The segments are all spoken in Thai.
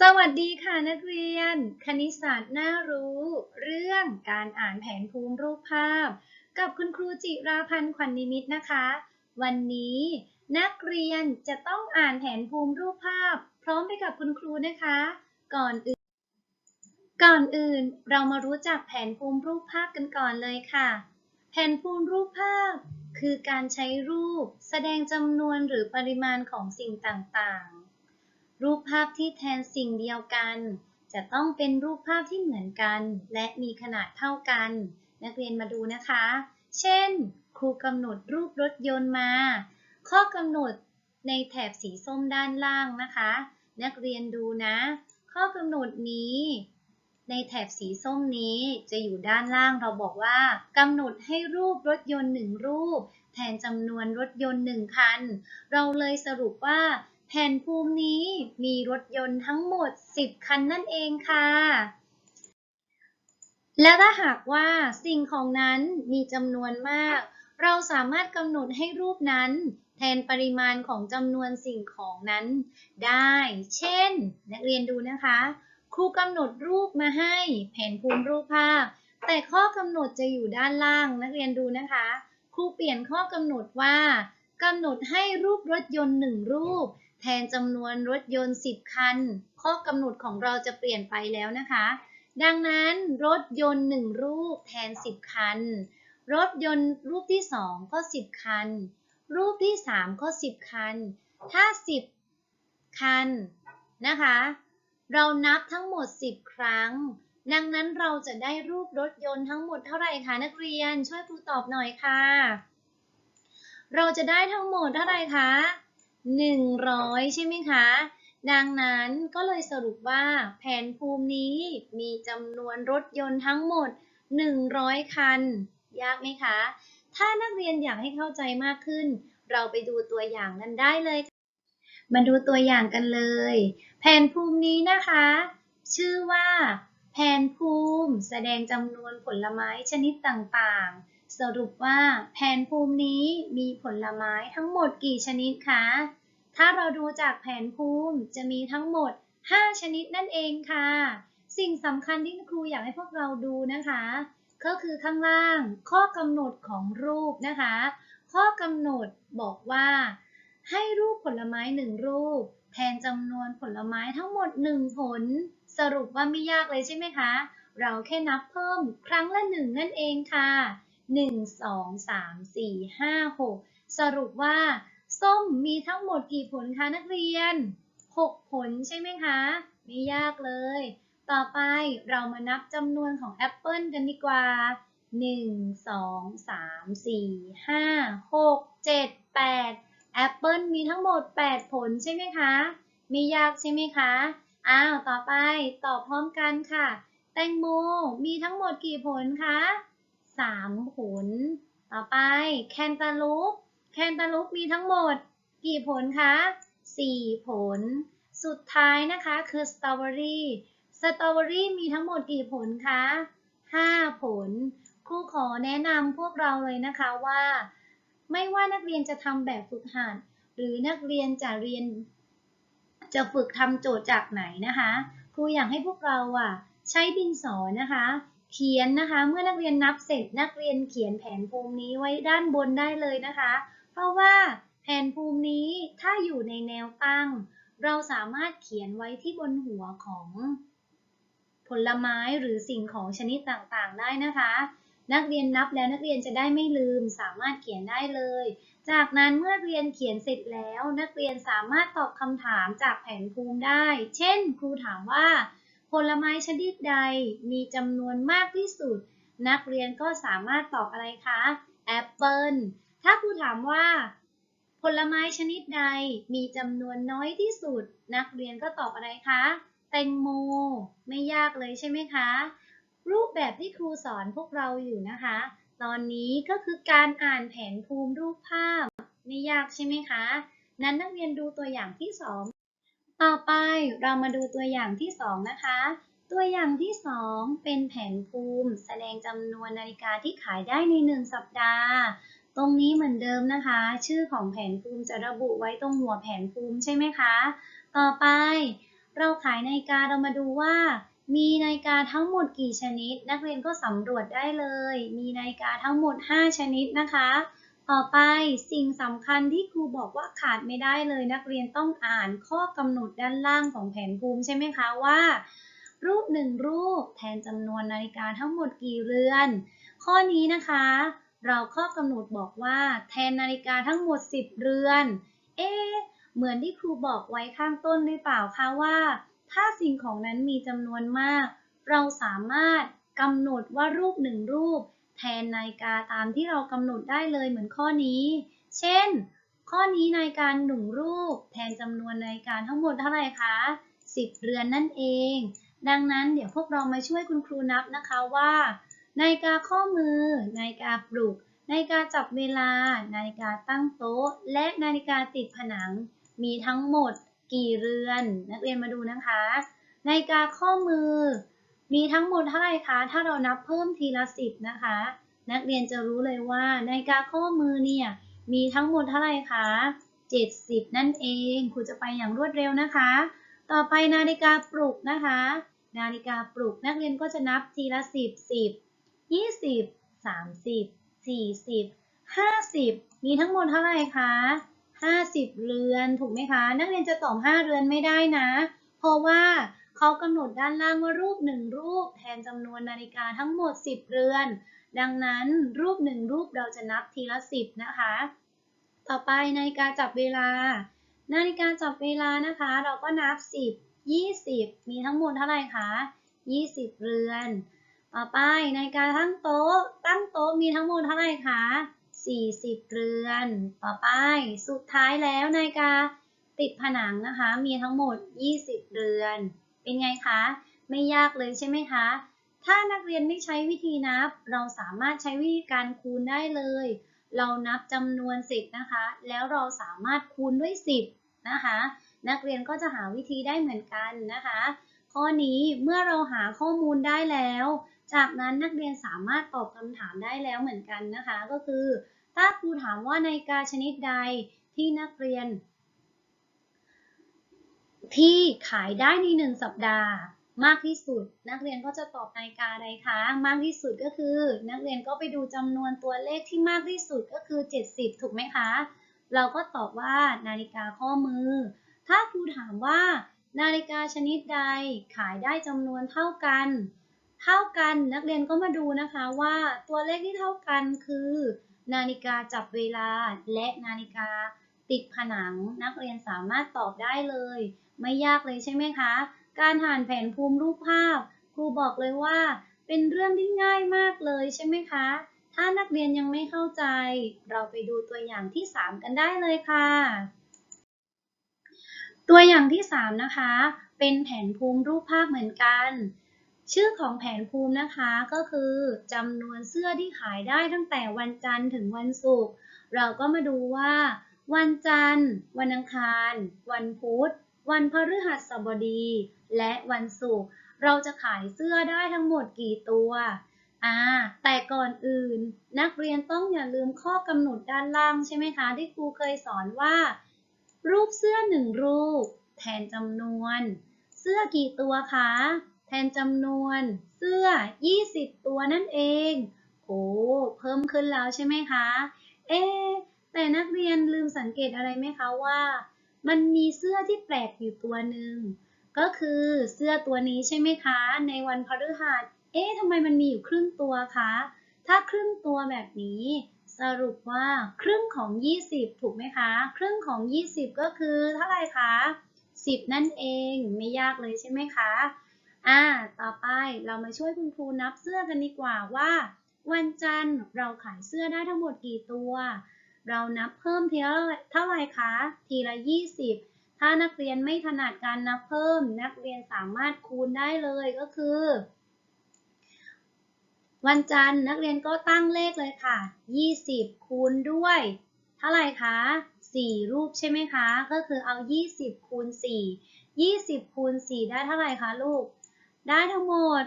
สวัสดีค่ะนักเรียน คณิตศาสตร์น่ารู้ เรื่องการอ่านแผนภูมิรูปภาพ กับคุณครูจิราพันธ์ขวัญนิมิตรนะคะ วันนี้นักเรียนจะต้องอ่านแผนภูมิรูปภาพ พร้อมไปกับคุณครูนะคะ ก่อนอื่น ก่อนอื่นเรามารู้จักแผนภูมิรูปภาพกันก่อนเลยค่ะ แผนภูมิรูปภาพ คือการใช้รูป แสดงจำนวนหรือปริมาณของสิ่งต่างๆ รูปภาพที่แทนสิ่งเดียวกัน จะต้องเป็นรูปภาพที่เหมือนกัน และมีขนาดเท่ากัน นักเรียนมาดูนะคะ เช่น ครูกำหนดรูปรถยนต์มา ข้อกำหนดในแถบสีส้มด้านล่างนะคะ นักเรียนดูนะ ข้อกำหนดนี้ ในแถบสีส้มนี้จะอยู่ด้านล่างเราบอกว่ากำหนดให้รูปรถยนต์หนึ่งรูป แทนจำนวนรถยนต์หนึ่งคัน เราเลยสรุปว่า แผ่นภูมินี้มีรถยนต์ทั้งหมด 10 คันนั่นเองค่ะ และถ้าหากว่าสิ่งของนั้นมีจำนวนมาก เราสามารถกำหนดให้รูปนั้น แทนปริมาณของจำนวนสิ่งของนั้น ได้ เช่น นักเรียนดูนะคะ ครูกำหนดรูปมาให้แผนภูมิรูปภาพ แต่ข้อกำหนดจะอยู่ด้านล่าง นักเรียนดูนะคะ ครูเปลี่ยนข้อกำหนดว่ากำหนดให้รูปรถยนต์หนึ่งรูป แทนจำนวนรถยนต์ 10 คัน ข้อกำหนดของเราจะเปลี่ยนไปแล้วนะคะ ดังนั้นรถยนต์ 1 รูปแทน 10 คัน รถยนต์รูปที่ 2 ก็ 10 คัน รูปที่ 3 ก็ 10 คัน ถ้า 10 คันนะคะ เรานับทั้งหมด 10 ครั้ง ดังนั้นเราจะได้รูปรถยนต์ทั้งหมดเท่าไหร่คะนักเรียนช่วยครูตอบหน่อยค่ะ เราจะได้ทั้งหมดเท่าไหร่คะ 100 ใช่ไหมคะ ดังนั้นก็เลยสรุปว่าแผนภูมินี้มีจำนวนรถยนต์ทั้งหมด 100 คัน ยากไหมคะ ถ้านักเรียนอยากให้เข้าใจมากขึ้น เราไปดูตัวอย่างกันได้เลยมาดูตัวอย่างกันเลย แผนภูมินี้นะคะ ชื่อว่า แผนภูมิแสดงจำนวนผลไม้ชนิดต่างๆ สรุปว่าแผนภูมินี้มีผลไม้ทั้งหมดกี่ชนิดคะ ถ้าเราดูจากแผนภูมิจะมีทั้งหมด 5 ชนิดนั่นเองค่ะ สิ่งสำคัญที่ครูอยากให้พวกเราดูนะคะ ก็คือข้างล่างข้อกำหนดของรูปนะคะ ข้อกำหนดบอกว่า ให้รูปผลไม้หนึ่งรูป แทนจำนวนผลไม้ทั้งหมด 1 ผล สรุปว่าไม่ยากเลยใช่ไหมคะ เราแค่นับเพิ่มครั้งละ1นั่นเองค่ะ 1 2 3 4 5 6 สรุปว่า ส้มมีทั้งหมดกี่ผลคะนักเรียน 6 ผลใช่ไหมคะ ไม่ยากเลย ต่อไปเรามานับจำนวนของแอปเปิลกันดีกว่า 1 2 3 4 5 6 7 8 แอปเปิลมีทั้งหมด 8 ผลใช่ไหมคะ ไม่ยากใช่ไหมคะ อ้าว ต่อไปตอบพร้อมกันค่ะ แตงโมมีทั้งหมดกี่ผลคะ 3ผล ต่อไปแคนตาลูป แคนตาลูปมีทั้งหมด กี่ผลคะ 4 ผล สุดท้ายนะคะคือสตรอเบอรี่สตรอเบอรี่มีทั้งหมดกี่ผลคะ 5 ผล ครูขอแนะนำพวกเราเลยนะคะว่า ไม่ว่านักเรียนจะทำแบบฝึกหัดหรือนักเรียนจะเรียน จะฝึกทำโจทย์จากไหนนะคะ ครูอยากให้พวกเราอะใช้ดินสอนะคะ เขียนนะคะ เมื่อนักเรียนนับเสร็จนักเรียนเขียนแผนภูมินี้ไว้ด้านบนได้เลยนะคะ เพราะว่าแผนภูมินี้ถ้าอยู่ในแนวตั้ง เราสามารถเขียนไว้ที่บนหัวของ ผลไม้หรือสิ่งของชนิดต่างๆ ได้นะคะ นักเรียนนับแล้วนักเรียนจะได้ไม่ลืมสามารถเขียนได้เลย จากนั้นเมื่อเรียนเขียนเสร็จแล้ว นักเรียนสามารถตอบคำถามจากแผนภูมิได้ เช่น ครูถามว่า ผลไม้ชนิดใดมีจำนวนมากที่สุด นักเรียนก็สามารถตอบอะไรคะแอปเปิลถ้าครูถามว่า ผลไม้ชนิดใดมีจำนวนน้อยที่สุด นักเรียนก็ตอบอะไรคะแตงโม ไม่ยากเลยใช่ไหมคะ รูปแบบที่ครูสอนพวกเราอยู่นะคะ ตอนนี้ก็คือการอ่านแผนภูมิรูปภาพ ไม่ยากใช่ไหมคะ นั้นนักเรียนดูตัวอย่างที่สอง ต่อไปเรามาดูตัวอย่างที่สองนะคะ ตัวอย่างที่สองเป็นแผนภูมิ แสดงจำนวนนาฬิกาที่ขายได้ในหนึ่งสัปดาห์ ตรงนี้เหมือนเดิมนะคะ ชื่อของแผนภูมิจะระบุไว้ตรงหัวแผนภูมิใช่ไหมคะ ต่อไป เราขายนาฬิกาเรามาดูว่า มีนาฬิกาทั้งหมดกี่ชนิด นักเรียนก็สำรวจได้เลย มีนาฬิกาทั้งหมด 5 ชนิดนะคะ ต่อไปสิ่งสำคัญที่ครูบอกว่าขาดไม่ได้เลยนักเรียนต้องอ่านข้อกำหนดด้านล่างของแผนภูมิใช่ไหมคะว่า รูปหนึ่งรูปแทนจำนวนนาฬิกาทั้งหมดกี่เรือน ข้อนี้นะคะ เราข้อกำหนดบอกว่าแทนนาฬิกาทั้งหมด 10 เรือน เอ๊เหมือนที่ครูบอกไว้ข้างต้นหรือเปล่าคะว่า ถ้าสิ่งของนั้นมีจำนวนมาก เราสามารถกำหนดว่ารูปหนึ่งรูป แทนนาฬิกาตามที่เรากำหนดได้เลยเหมือนข้อนี้ เช่น ข้อนี้นาฬิกาหนึ่งรูป แทนจำนวนนาฬิกาทั้งหมดเท่าไหร่คะ 10 เรือนนั่นเอง ดังนั้นเดี๋ยวพวกเรามาช่วยคุณครูนับนะคะว่านาฬิกาข้อมือนาฬิกาปลุกนาฬิกาจับเวลา นาฬิกาตั้งโต๊ะ และนาฬิกาติดผนัง มีทั้งหมดกี่เรือน นักเรียนมาดูนะคะ นาฬิกาข้อมือ มีทั้งหมดเท่าไหร่คะ ถ้าเรานับเพิ่มทีละสิบนะคะ นักเรียนจะรู้เลยว่านาฬิกาข้อมือเนี่ยมีทั้งหมดเท่าไหร่คะ70 นั่นเองครูจะไปอย่างรวดเร็วนะคะ ต่อไปนาฬิกาปลุกนะคะ นาฬิกาปลุกนักเรียนก็จะนับทีละ 10 10 20 30 40 50 มีทั้งหมดเท่าไหร่คะ50 เรือนถูกไหมคะ นักเรียนจะตอบ5เรือนไม่ได้นะ เพราะว่า เขากำหนดด้านล่างว่ารูปหนึ่งรูปแทนจำนวนนาฬิกาทั้งหมด 10 เรือน ดังนั้นรูปหนึ่งรูปเราจะนับทีละ 10 นะคะ ต่อไปนาฬิกาจับเวลา นาฬิกาจับเวลานะคะ เราก็นับ 10 20 มีทั้งหมดเท่าไหร่คะ 20 เรือน ต่อไปนาฬิกาตั้งโต๊ะ ตั้งโต๊ะมีทั้งหมดเท่าไหร่คะ 40 เรือน ต่อไป สุดท้ายแล้วนาฬิกาติดผนังนะคะ มีทั้งหมด 20 เรือน เป็นไงคะ ไม่ยากเลยใช่ไหมคะ ถ้านักเรียนไม่ใช้วิธีนับ เราสามารถใช้วิธีการคูณได้เลย เรานับจำนวนสิบนะคะ แล้วเราสามารถคูณด้วย 10 นะคะ นักเรียนก็จะหาวิธีได้เหมือนกันนะคะ ข้อนี้เมื่อเราหาข้อมูลได้แล้ว จากนั้นนักเรียนสามารถตอบคำถามได้แล้วเหมือนกันนะคะ ก็คือ ถ้าครูถามว่านาฬิกาชนิดใดที่นักเรียน ที่ขายได้ในหนึ่งสัปดาห์มากที่สุด นักเรียนก็จะตอบนาฬิกาใดคะมากที่สุดก็คือ นักเรียนก็ไปดูจำนวนตัวเลขที่มากที่สุดก็คือ 70 ถูกไหมคะ เราก็ตอบว่านาฬิกาข้อมือ ถ้าครูถามว่า นาฬิกาชนิดใดขายได้จำนวนเท่ากัน เท่ากันนักเรียนก็มาดูนะคะว่าตัวเลขที่เท่ากันคือ นาฬิกาจับเวลาและนาฬิกาติดผนังนักเรียนสามารถตอบได้เลย ไม่ยากเลยใช่ไหมคะ การอ่านแผนภูมิรูปภาพ ครูบอกเลยว่า เป็นเรื่องที่ง่ายมากเลยใช่ไหมคะ ถ้านักเรียนยังไม่เข้าใจ เราไปดูตัวอย่างที่ 3 กันได้เลยค่ะ ตัวอย่างที่ 3 นะคะ เป็นแผนภูมิรูปภาพเหมือนกัน ชื่อของแผนภูมินะคะก็คือจำนวนเสื้อที่ขายได้ตั้งแต่วันจันทร์ถึงวันศุกร์เราก็มาดูว่า วันจันทร์ วันอังคาร วันพุธ วันพฤหัสบดี และวันศุกร์เราจะขายเสื้อได้ทั้งหมดกี่ตัวอ่าแต่ก่อนอื่น นักเรียนต้องอย่าลืมข้อกำหนดด้านล่างใช่ไหมคะ ที่ครูเคยสอนว่า รูปเสื้อหนึ่งรูป แทนจำนวน เสื้อกี่ตัวคะ แทนจำนวน เสื้อ 20 ตัวนั่นเองโอ้เพิ่มขึ้นแล้วใช่ไหมคะ เอ๊แต่นักเรียนลืมสังเกตอะไรไหมคะว่า มันมีเสื้อที่แปลกอยู่ตัวหนึ่งก็คือเสื้อตัวนี้ใช่ไหมคะ ในวันพฤหัส เอ๊ะทำไมมันมีอยู่ครึ่งตัวคะ ถ้าครึ่งตัวแบบนี้ สรุปว่าครึ่งของ 20 ถูกไหมคะ ครึ่งของ 20 ก็คือเท่าไหร่คะ 10 นั่นเองไม่ยากเลยใช่ไหมคะ อ่า ต่อไปเรามาช่วยคุณครูนับเสื้อกันดีกว่าว่า วันจันทร์เราขายเสื้อได้ทั้งหมดกี่ตัว เรานับเพิ่มทีละเท่าไรคะ ทีละ 20 ถ้านักเรียนไม่ถนัดการนับเพิ่ม นักเรียนสามารถคูณได้เลยก็คือ วันจันทร์นักเรียนก็ตั้งเลขเลยค่ะ 20 คูณด้วย เท่าไรคะ 4 รูปใช่ไหมคะ ก็คือเอา 20 คูณ 4 20 คูณ 4 ได้เท่าไหร่คะลูก ได้ทั้งหมด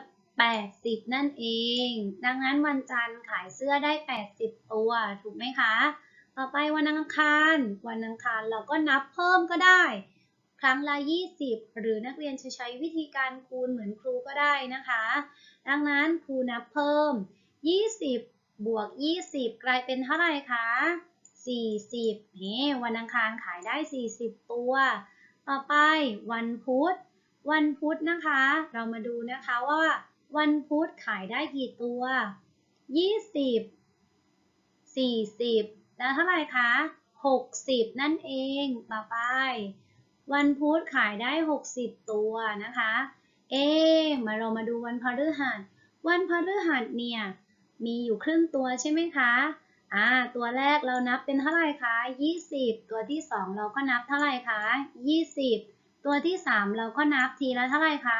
80 นั่นเอง ดังนั้นวันจันทร์ขายเสื้อได้ 80 ตัว ถูกไหมคะ ต่อไปวันอังคาร วันอังคารเราก็นับเพิ่มก็ได้ ครั้งละ 20 หรือนักเรียนจะใช้วิธีการคูณเหมือนครูก็ได้นะคะ ดังนั้นครูนับเพิ่ม 20 บวก 20 กลายเป็นเท่าไหร่คะ 40นี่วันอังคารขายได้ 40 ตัว ต่อไปวันพุธ วันพุธนะคะ เรามาดูนะคะว่าวันพุธขายได้กี่ตัว 20 40 แล้วเท่าไหร่คะ 60 นั่นเอง ต่อไป วันพุธขายได้ 60 ตัวนะคะ เอ๊ะมาเรามาดูวันพฤหัส วันพฤหัสเนี่ยมีอยู่ครึ่งตัวใช่ไหมคะ อ่า ตัวแรกเรานับเป็นเท่าไหร่คะ 20 ตัวที่ 2 เราก็นับเท่าไหร่คะ 20 ตัวที่ 3 เราก็นับทีละเท่าไหร่คะ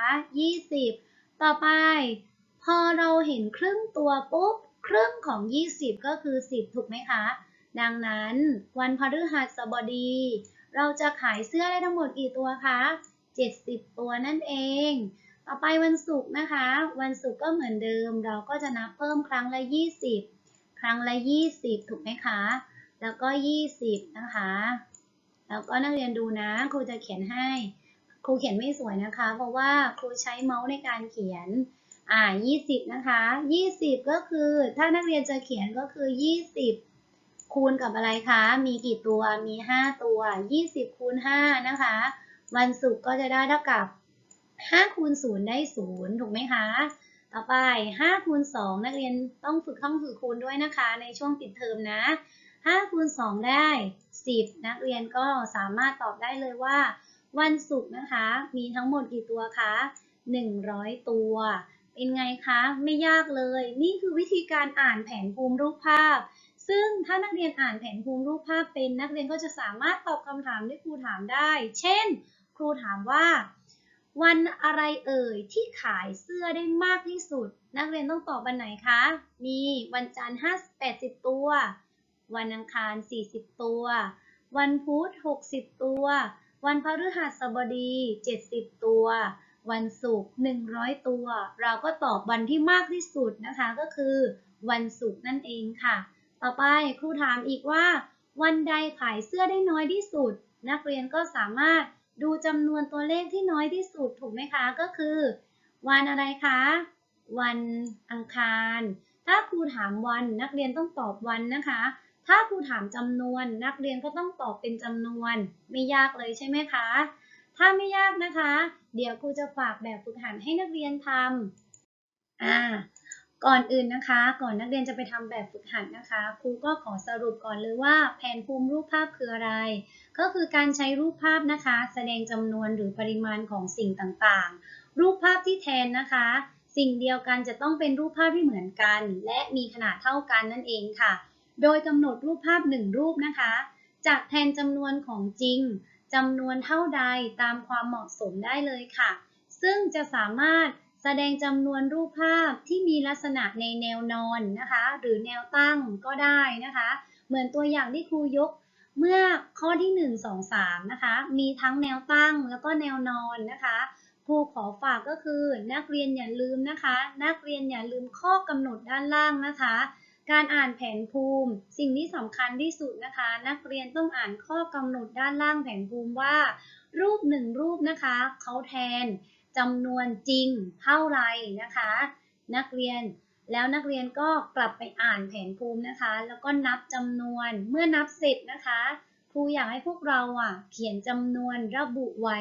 20 ต่อไป พอเราเห็นครึ่งตัวปุ๊บ ครึ่งของ 20 ก็คือ 10 ถูกไหมคะ ดังนั้นวันพฤหัสบดี เราจะขายเสื้อได้ทั้งหมดกี่ตัวคะ 70 ตัวนั่นเอง ต่อไปวันศุกร์นะคะ วันศุกร์ก็เหมือนเดิม เราก็จะนับเพิ่มครั้งละ 20 ครั้งละ 20 ถูกไหมคะ แล้วก็ 20 นะคะ แล้วก็นักเรียนดูนะครูจะเขียนให้ ครูเขียนไม่สวยนะคะ เพราะว่าครูใช้เมาส์ในการเขียนอ่า20 นะคะ 20 ก็คือถ้านักเรียนจะเขียนก็คือ 20 คูณกับอะไรคะ มีกี่ตัว มี 5 ตัว 20คูณ5นะคะ วันศุกร์ก็จะได้เท่ากับ5คูณ0ได้ 0 ถูกไหมคะ ต่อไป5คูณ2นักเรียนต้องฝึกท่องฝึกคูณด้วยนะคะ ในช่วงปิดเทอมนะ5คูณ2ได้ 10 นักเรียนก็สามารถตอบได้เลยว่า วันศุกร์นะคะ มีทั้งหมดกี่ตัวคะ 100 ตัว เป็นไงคะ ไม่ยากเลย นี่คือวิธีการอ่านแผนภูมิรูปภาพ ซึ่งถ้านักเรียนอ่านแผนภูมิรูปภาพเป็นนักเรียนก็จะสามารถตอบคำถามที่ครูถามได้ เช่น ครูถามว่า วันอะไรเอ่ยที่ขายเสื้อได้มากที่สุด นักเรียนต้องตอบวันไหนคะ มีวันจันทร์5 80 ตัว วันอังคาร 40 ตัว วันพุธ60 ตัว วันพฤหัสบดี 70 ตัว วันศุกร์100 ตัว เราก็ตอบวันที่มากที่สุดนะคะก็คือ วันศุกร์นั่นเองค่ะ ต่อไปครูถามอีกว่า วันใดขายเสื้อได้น้อยที่สุด นักเรียนก็สามารถดูจำนวนตัวเลขที่น้อยที่สุดถูกไหมคะก็คือ วันอะไรคะ วันอังคาร ถ้าครูถามวันนักเรียนต้องตอบวันนะคะ ถ้าครูถามจำนวน นักเรียนก็ต้องตอบเป็นจำนวน ไม่ยากเลยใช่ไหมคะ ถ้าไม่ยากนะคะ เดี๋ยวครูจะฝากแบบฝึกหัดให้นักเรียนทำอ่า ก่อนอื่นนะคะ ก่อนนักเรียนจะไปทำแบบฝึกหัดนะคะ ครูก็ขอสรุปก่อนเลยว่าแผนภูมิรูปภาพคืออะไร ก็คือการใช้รูปภาพนะคะ แสดงจำนวนหรือปริมาณของสิ่งต่างๆ รูปภาพที่แทนนะคะ สิ่งเดียวกันจะต้องเป็นรูปภาพที่เหมือนกัน และมีขนาดเท่ากันนั่นเองค่ะ โดยกำหนดรูปภาพหนึ่งรูปนะคะ จากแทนจำนวนของจริงจำนวนเท่าใดตามความเหมาะสมได้เลยค่ะ ซึ่งจะสามารถ แสดงจำนวนรูปภาพที่มีลักษณะในแนวนอนนะคะ หรือแนวตั้งก็ได้นะคะ เหมือนตัวอย่างที่ครูยกเมื่อข้อที่ 1 2 3 นะคะ มีทั้งแนวตั้งแล้วก็แนวนอนนะคะครูขอฝากก็คือนักเรียนอย่าลืมนะคะ นักเรียนอย่าลืมข้อกำหนดด้านล่างนะคะ การอ่านแผนภูมิ สิ่งที่สำคัญที่สุดนะคะ นักเรียนต้องอ่านข้อกำหนดด้านล่างแผนภูมิว่า รูปหนึ่งรูปนะคะเขาแทน จำนวนจริงเท่าไรนะคะ นักเรียนแล้วนักเรียนก็กลับไปอ่านแผนภูมินะคะ แล้วก็นับจำนวนเมื่อนับเสร็จนะคะครูอยากให้พวกเราอะเขียนจำนวนระบุไว้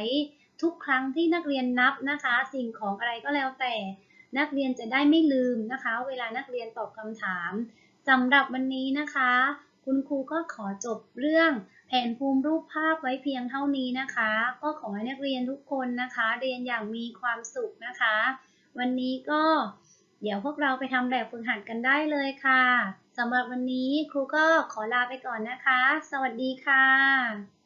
ทุกครั้งที่นักเรียนนับนะคะ สิ่งของอะไรก็แล้วแต่ นักเรียนจะได้ไม่ลืมนะคะ เวลานักเรียนตอบคำถามสำหรับวันนี้นะคะ คุณครูก็ขอจบเรื่อง แผนภูมิรูปภาพไว้เพียงเท่านี้นะคะ ก็ขอให้นักเรียนทุกคนนะคะ เรียนอย่างมีความสุขนะคะ วันนี้ก็เดี๋ยวพวกเราไปทำแบบฝึกหัดกันได้เลยค่ะสำหรับวันนี้ครูก็ขอลาไปก่อนนะคะ สวัสดีค่ะ